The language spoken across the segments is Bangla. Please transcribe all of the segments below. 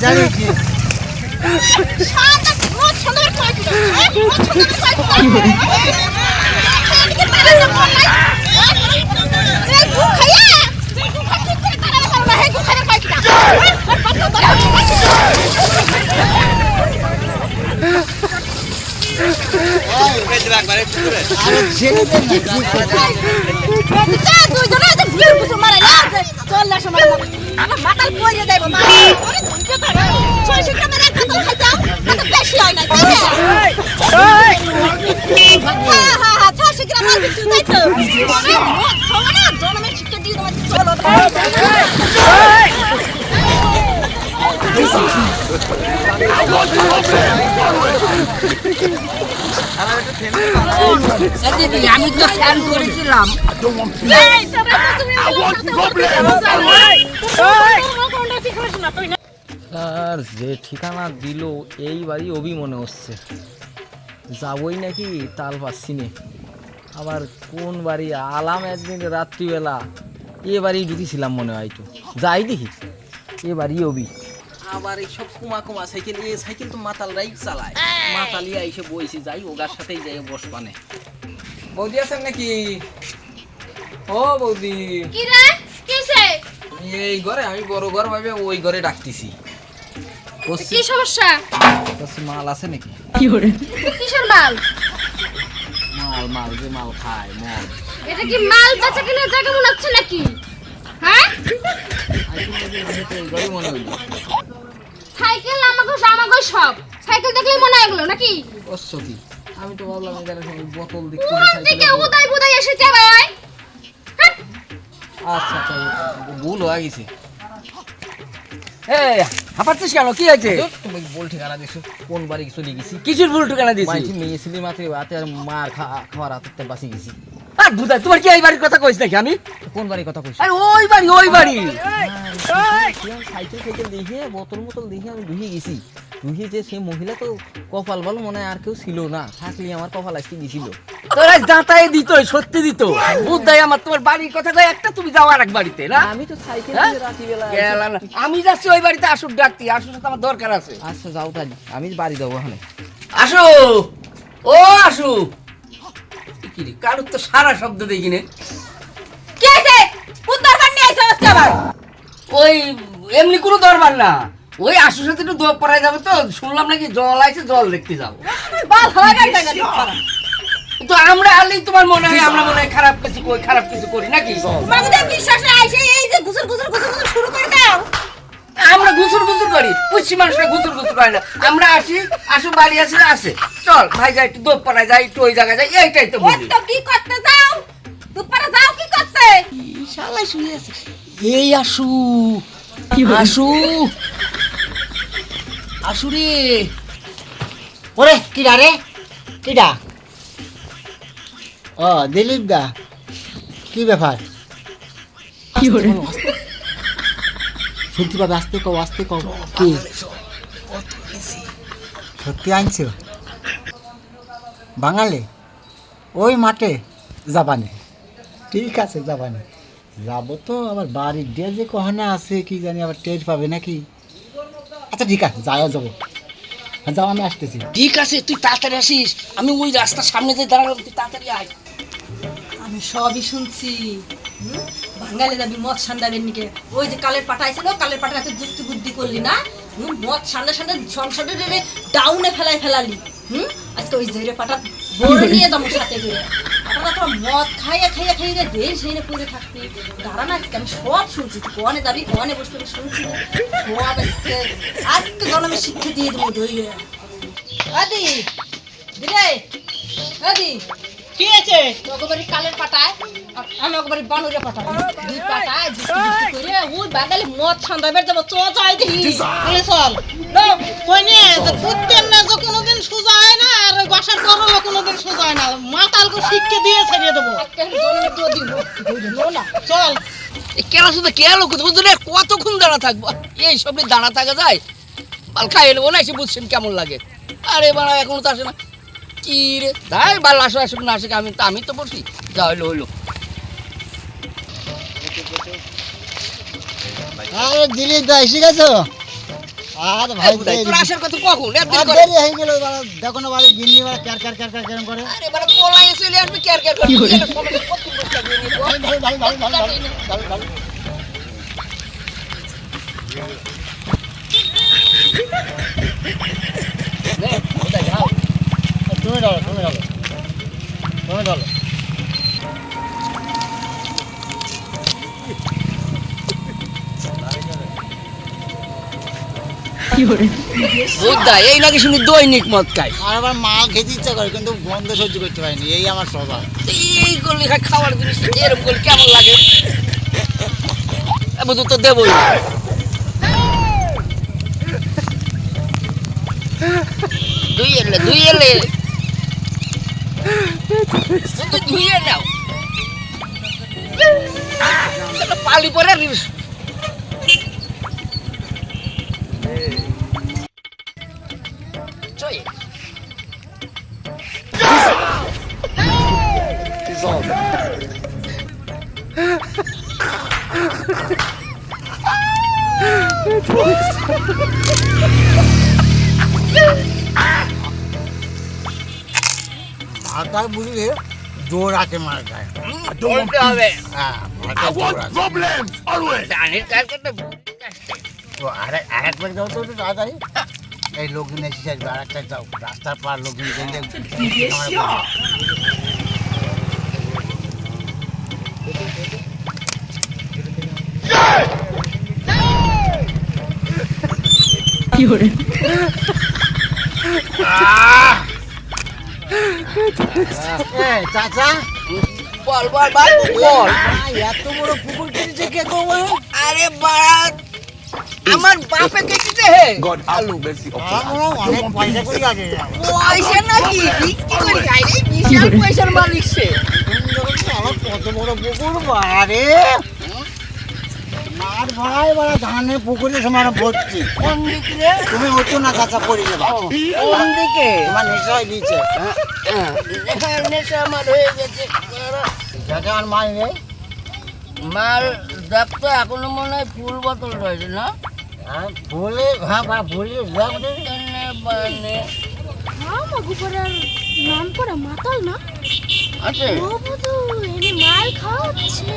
জানি কি সারাটা রোজ সন্ধ্যাবেলা খাওয়াই দিল। এই, রোজ সন্ধ্যাবেলা খাওয়াই দিল। এদিকে তাড়াতে মন নাই। এই, গুড় খাইয়া, তুই গুড় খাইতে করে তাড়াতে পারো না। এই, গুড় খাইতে পারছি না। এই, ওর বাচ্চা ধরে আমি পারছি না। আরে ছেড়ে দে না, কি করছিস? এদিকে দুইজনে যে বিয়ের বুঝে মারাই না, যে চল্লিশ সময় মা- আমার মাথায় পড়ে যাইব, মাথায়। ওরে ধৈর্য ধরো। ছয়শো টাকার এক বোতল খাইতাম, এত বেশি হয় না, তাই না? হ্যাঁ, হ্যাঁ, হ্যাঁ, ছয়শো গ্রাম আর কিছু, তাই তো? মানে মদ খাওয়া না, জনমের শিক্ষা দিয়ে তোমার চলো, আমি তো ফ্যান করেছিলাম এই, তোরা তো তুমি আমার সাথে বলতে চাও, এই, তোর কোনটা ঠিক হয়েছে না, তুই না? আর যে ঠিকানা দিল এই বাড়ি অভি মনে হচ্ছে। যাবই নাকি তাল পাচ্ছি নে। আবার কোন বাড়ি? আলাম একদিন রাত্রিবেলা। এ বাড়ি ঢুকেছিলাম মনে হয় তো। যাই দেখি। এ বাড়ি অভি। আবার এই সব কুমা কুমা সাইকেল এ সাইকেল তো মাতাল রাই চালায়। মাতালিয়া এসে বইছি যাই ওগার সাথেই যাই বসবানে বৌদি আছেন নাকি? ও বৌদি। কি রে? কিসে? এই ঘরে আমি বড় ঘর ভাবে ওই ঘরে ডাকতেছি। বলছি কি সমস্যা? বলছি, মাল আছে নাকি? কি কিসের মাল? মাল মাল যে মাল খায় মাল এটা কি মাল বেচা কেনার জায়গা মনে হচ্ছে নাকি? সাইকেল আমাকে আমাকে সব। সাইকেল দেখলেই মনে হয় এগুলো নাকি? আমি তো ভাবলাম এখানে সবাই বোতল কোন দেখতে উদয় এসেছে ভাই? আচ্ছা আচ্ছা ভুল হয়ে গেছে। এই হাঁপাচ্ছিস কেন? কি তুমি ভুল ঠিকানা দিছো কোন বাড়ি চলে গেছি? কিসের ভুল ঠিকানা দিয়েছি। মেয়ে ছিলি মাত্র হাতে আর মার খাওয়ার হাতে বাঁচি গেছি। আর বুঝা তোমার কি এই বাড়ির কথা কইস নাকি আমি? কোন বাড়ির কথা কইছি আরে ওই বাড়ি ওই বাড়ি। সাইকেল সাইকেল দেখে বোতল বোতল দেখে আমি ধুয়ে গেছি। ধুয়ে যে সে মহিলা তো কপাল বলো মনে আর কেউ ছিল না। থাকলে আমার কপাল আজকে তোরা দাঁতায় দিত সত্যি দিত। বুদ্ধাই আমার তোমার বাড়ির কথা একটা তুমি যাও আর এক বাড়িতে না? আমি তো সাইকেল হ্যাঁ? রাত্রিবেলা আমি যাচ্ছি ওই বাড়িতে আসুক ডাকতি আসুক সাথে আমার দরকার আছে। আচ্ছা যাও তাই আমি বাড়ি যাব ওখানে। আসু! ও আসু! কি রে কারোর তো সারা শব্দ দেখি নে কি আছে কোন দরকার নিয়ে আইছো আজকে আবার? ওই এমনি কোনো দরবার না। ওই আশুর সাথে একটু দোপ পড়ায় যাবে তো শুনলাম নাকি জল আছে জল দেখতে যাব বাল হয় তো আমরা আলেই তোমার মনে হয় আমরা মনে হয় খারাপ কিছু খারাপ কিছু করি নাকি? বিশ্বাস না আইছে এই যে গুসর গুসর গুসর গুসর শুরু করে দাও। আমরা ঘুষুর ঘুষুর করি। পুষ্টি মানুষরা ঘুষুর ঘুষুর করে না। আমরা আসি আসু বাড়ি আসি আসে। চল ভাই যাই একটু দোপ পড়ায় যাই একটু ওই জায়গায় যাই এইটাই তো বলি তো কি করতে যাও? দুপারে যাও কি করতে? এই আসু আসু। আসু রে। ওরে কিডা রে? কিডা? ও দিলীপ দা কি ব্যাপার? শুনতে পাবে আসতে কও আসতে কও। কি? সত্যি আনছো? বাঙালি? ওই মাঠে? যাবানে ঠিক আছে যাবানে যাব তো আবার বাড়ির দিয়ে যে কখনো আছে কি জানি আবার টের পাবে নাকি? আচ্ছা ঠিক আছে যাও যাব। হ্যাঁ, যাও আমি আসতেছি। ঠিক আছে তুই তাড়াতাড়ি আসিস। আমি ওই রাস্তার সামনে যে দাঁড়ালাম তুই তাড়াতাড়ি আয়। আমি সবই শুনছি। বাঙালি যাবি মদ সান্দারের নিকে? ওই যে কালের পাটা আইছিল কালের পাটা এত যুক্তি বুদ্ধি করলি না? হুম, মদ সান্দা সান্দা সংসারের ডাউনে ফেলাই ফেলালি। হুম, আজকে ওই জেরে পাটা বড় নিয়ে যাব সাথে করে। পাটাটা তোরা মদ খাইয়া খাইয়া খাইয়ে যে সেই পড়ে থাকবি। দাঁড়া না আজকে, আমি সব শুনছি। তুই কনে যাবি, কনে আমি শুনছি। সব আজকে আজকে জন্মে শিক্ষা দিয়ে দেবো ধৈর্য আদি দিলে আদি। কি আছে নগবাড়ি কালের পাটায় আর নগবাড়ি বানুরে পাটায় দুই পাটায় যুক্তি যুক্তি করে ওই বাঙালি মদ সন্ধ্যাবের যাব চ যাই দেখি বলে চল। কই কুত্তের না যে কোনোদিন সোজা হয় না আর ওই বাসার গরমও কোনোদিন সোজা হয় না। মাতালকে শিক্ষা দিয়ে ছাড়িয়ে দেবো। চল। লোক বুঝলে কতক্ষণ দাঁড়া থাকব? এই সব দাঁড়া থাকা যায়? বাল খাই এলো না এসে বুঝছেন কেমন লাগে। আরে বাড়া এখনও তো আসে না। কি রে তাই বাল আসো আসুক না আসুক আমি তো আমি তো বসি। যা হইল হইল আরে দিলি তো এসে গেছো? আর ভাই দেরি তোর আসার কথা কখন? একদিন আর করে দেরি হয়ে গেল বাড়া, দেখো না বাড়ি গিন্নি বাড়া ক্যার ক্যার ক্যার ক্যার কেরম করে। আরে বাড়া পলাই চলে আসবে কেয়ার কেয়ার করে। এটা সবাইকে কত বসে থাকবে নিয়ে তো। ভাই, দুধ এই নাকি শুনি দৈনিক মদ খায়? আর আবার মা খেতে ইচ্ছা করে কিন্তু গন্ধ সহ্য করতে পারিনি এই আমার স্বভাব। এই করলে খায় খাওয়ার জিনিস এরকম করলে কেমন লাগে? এবার তো দেবই। দুই এলে দুই এলে। নাও। একটা পালি পরে song. माता बुरी है जोरा के मार गए डोर पे आ गए हाँ? माता प्रॉब्लम ऑलवेज आने का। करते तो अरे अरे मत जाओ तो जा। जा ही ये लोग ने शायद बारह जाओ। रास्ता पार लोग ने দেখলে আমার চাচা বল বল বল। বল। এত বড় পুকুর কিনেছে কে গো আরে বাড়া আমার বাপে দেখেছে হে। আলু আমরা অনেক পয়সা করি আগে। পয়সা নাকি? বিক্রি করে? খাই বিশাল পয়সার মালিক সে কত বড় পুকুর বাড়ে মার ভাই বাড়া ধানের পুকুরে সময় ভর্তি। কোন দিকে? তুমি হতো না চাচা পড়ে যাবা। কোন দিকে? তোমার নিশ্চয় দিয়েছে হ্যাঁ, নেশা আমার হয়ে গেছে আমার মাই নেই? মাল দেখ তো এখনও মনে হয় ফুল বোতল রয়েছে না? হ্যাঁ বলে হ্যাঁ বা বলি দেখ দে। এনে বানে হ্যাঁ নাম করা মাতাল না। আছে? ও বুধু এনে মাল খাওয়াচ্ছে।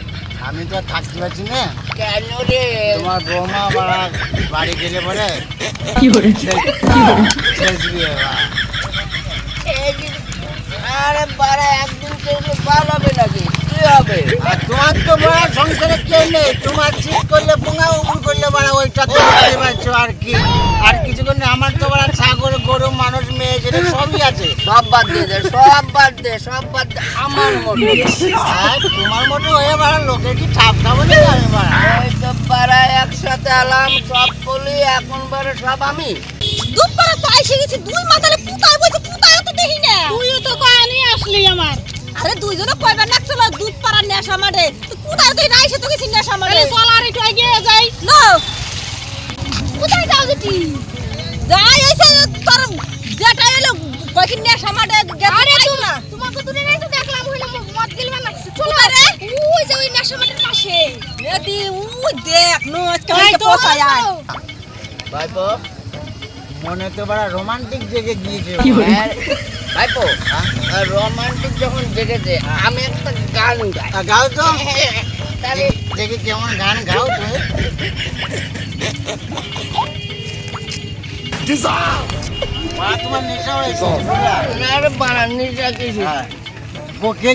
আমি তো আর থাকতে পারছি না। কেন রে? তোমার বৌমা বাড়া বাড়ি গেলে পরে? কি আরে বাড়া একদিন কেউ পালাবে হবে নাকি? কি হবে। আর তোমার তো বড় সংসারে কেউ নেই। তোমার ঠিক করলে পোঙা উপুর করলে বাড়া ওইটা তো বুঝতে পারছ আর কি। আর কিছু করলে আমার তো বড় ছাগল গরু মানুষ মেয়ে সবই আছে। সব বাদ দিয়ে দে সব বাদ দে সব বাদ দে। আমার মতো। আর তোমার মতো হয়ে বাড়া লোকের কি ছাপ খাব না আমি বাড়া ওই তো একসাথে আলাম সব বলি এখন বারে সব আমি। দুপুরে তো এসে গেছি দুই মাতালে পুতায় বসে পুতায় তো দেখি না। তুইও তো কানি আসলি আমার। আরে দুইজনে কয়বার নাচছিল দুধ পাড়ার নেশা মাঠে। পুতায় তুই না এসে তো গেছি নেশা মাঠে? চল আর একটু এগিয়ে যাই। নো। কোথায় যাও যেটি যাই এসে তোর যেটা এলো কয়দিন নেশা মাঠে আরে গেছে তুমি না? তোমাকে দূরে নাই তো দেখলাম হইল মদ গিলবা লাগছে চলো কোথায় রে? ওই যে ওই নেশা মাঠের পাশে। এদি উই দেখ নো আজকে তো পোষায় আয়। ভাইপো মনে তো বড় রোমান্টিক জেগে গিয়েছে। আর- ভাইপো রোমান্টিক যখন ঠিক আছে আমি একটা গান গাই গাও তো তাহলে দেখি কেমন গান গাও তো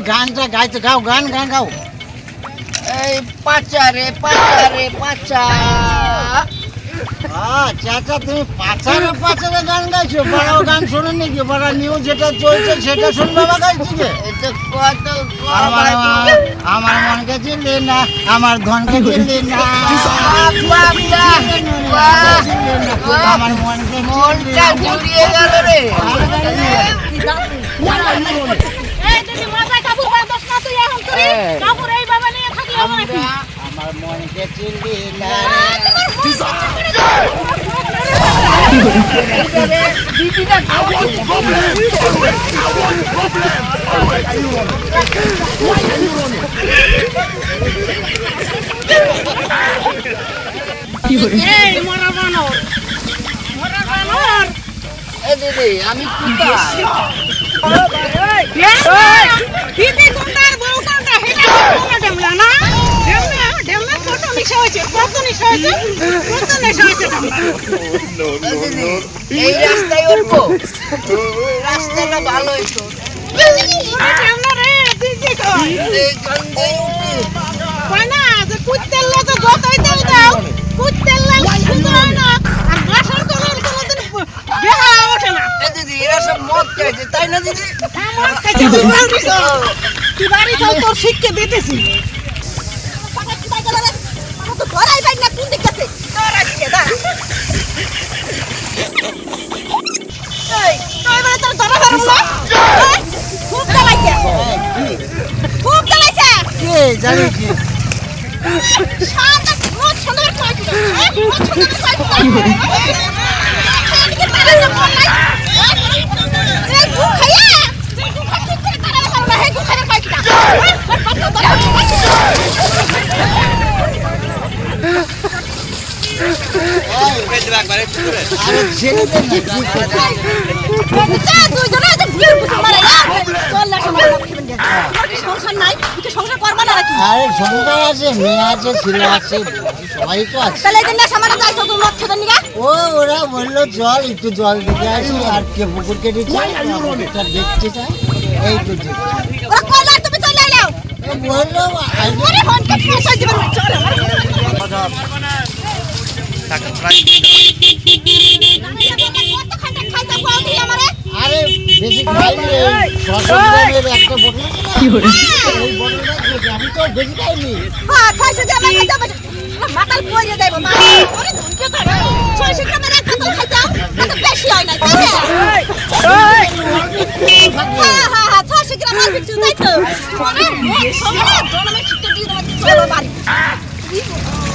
গানটা গাইতে গাও গান গান গাও এই পাচা রে পাচা রে পাচা চাচা তুমি পাচারে পাচারে গান গাইছো? গান শোনো নাকি? যেটা চলছে সেটা শুনবে আমার আমার আমার মনকে চিনলি না আমার ধনকে চিনলি না। আমার মনকে মনটা জুড়িয়ে গেল রে এই যদি মাথায় কাপড় আমি কোথায় দিদি কোনটার বউ কোনটা ডেমলা ডেমলা কত নিশা হয়েছে কত নিশা হয়েছে কত নিশা হয়েছে এ দিদি, এই রাস্তায় উঠবো রাস্তাটা ভালোই রে দিদি না যে কুত্তের লাগে যতই তেল দাও কুত্তের লাগে না আর বাসর করার কোনোদিন বেহা ওঠে না এ দিদি এরা সব মদ খাইছে তাই না দিদি আমার কাছে তুই বাড়ি চল তুই বাড়ি চল তোর শিখকে দিতেছি কে জানি কি আরে ছেলেদের না, কি করতে? সংসার করবা না সংসার আছে মেয়ে আছে ছেলে আছে সবাই তো আছে। তাহলে এই জন্য সামান্য যাইছো তুমি মদ খেতে নিগা ও ওরা বলল জল একটু জল দিতে আসি আর কে পুকুর কেটেছে পুকুরটা দেখতে চাই এই তো। ওরা কইলা তুমি চলে এলাও। ও বলল আরে হনকে পয়সা দিবেন চল। আরে বেশি খাইনি এই সসম্ভবের একটা বোতল আছে না? এই বোতলটা খেয়েছি, আমি তো বেশি খাইনি মাতাল পয়রে দেব মা ওরে ধনকে করে ছয়শো গ্রামের এক বোতল খাইতাম এত বেশি হয় না তাই না হ্যাঁ হ্যাঁ হ্যাঁ ছয়শো গ্রামের কিছু তাই তো ওরে মদ সঙ্গে জনমে শিখতে দিয়ে দেব চলো বাড়ি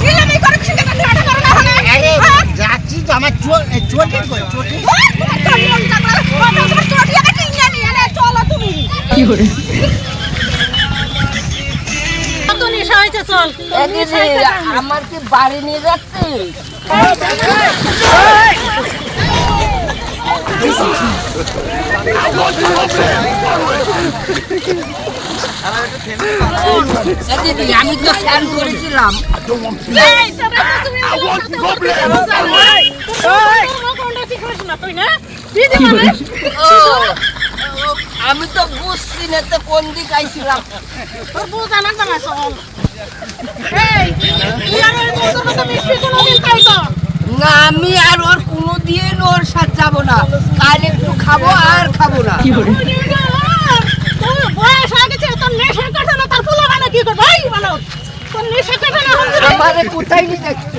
ইলামি করে শিখতে কাটা কাটা করে না হলে আরে হ্যাঁ যাচ্ছি তো আমার চোটে কই চোটে এ দিদি আমার কি? বাড়ি নিয়ে যাচ্ছে আমি তো বুঝছি না তো কোন দিক আইছিলাম তোর বউ জানা জানা আমি আর ওর কোনো দিন ওর সাথে যাব না কাল একটু খাব আর খাব না তোর বয়স হয়ে গেছে তোর নেশা কাটে না তার ফুলা মানে কি করব? কোথায় নিয়ে যাচ্ছে?